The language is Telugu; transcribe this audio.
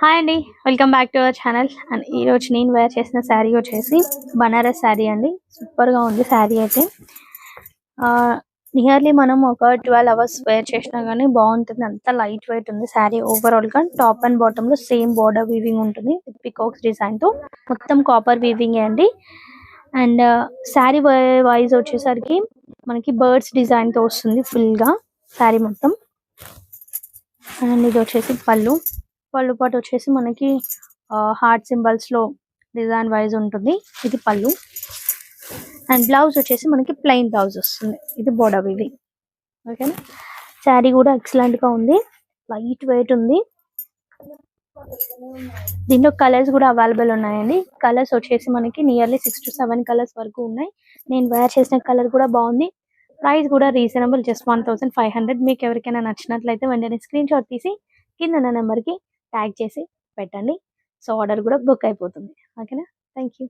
హాయ్ అండి welcome back to our channel and ఈ రోజు నేను వేర్ చేసిన శారీ వచ్చేసి బనారస్ శారీ అండి. సూపర్గా ఉంది శారీ అయితే. నియర్లీ మనం ఒక ట్వెల్వ్ అవర్స్ వేర్ చేసినా కానీ బాగుంటుంది. అంత లైట్ వెయిట్ ఉంది శారీ ఓవరాల్గా టాప్ అండ్ బాటమ్లో సేమ్ బార్డర్ వీవింగ్ ఉంటుంది పికాక్స్ డిజైన్తో. మొత్తం కాపర్ వీవింగ్ అండి. అండ్ శారీ వైజ్ వచ్చేసరికి మనకి బర్డ్స్ డిజైన్తో వస్తుంది ఫుల్గా. శారీ మొత్తం. అండ్ ఇది వచ్చేసి పళ్ళు. పళ్ళు పాటు వచ్చేసి మనకి హార్ట్ సింబల్స్లో డిజైన్ వైజ్ ఉంటుంది. ఇది పళ్ళు. అండ్ బ్లౌజ్ వచ్చేసి మనకి ప్లెయిన్ బ్లౌజ్ వస్తుంది. ఇది బోర్డర్ ఇవి ఓకేనా శారీ కూడా ఎక్సలెంట్గా ఉంది. లైట్ వెయిట్ ఉంది. దీంట్లో కలర్స్ కూడా అవైలబుల్ ఉన్నాయండి. కలర్స్ వచ్చేసి మనకి nearly six to seven colours వరకు ఉన్నాయి. నేను వేర్ చేసిన కలర్ కూడా బాగుంది. ప్రైస్ కూడా reasonable just one thousand five hundred మీకు ఎవరికైనా నచ్చినట్లయితే వెంటనే స్క్రీన్ షాట్ తీసి కింద నెంబర్కి ట్యాగ్ చేసి పెట్టండి. సో ఆర్డర్ కూడా బుక్ అయిపోతుంది. ఓకేనా? Thank you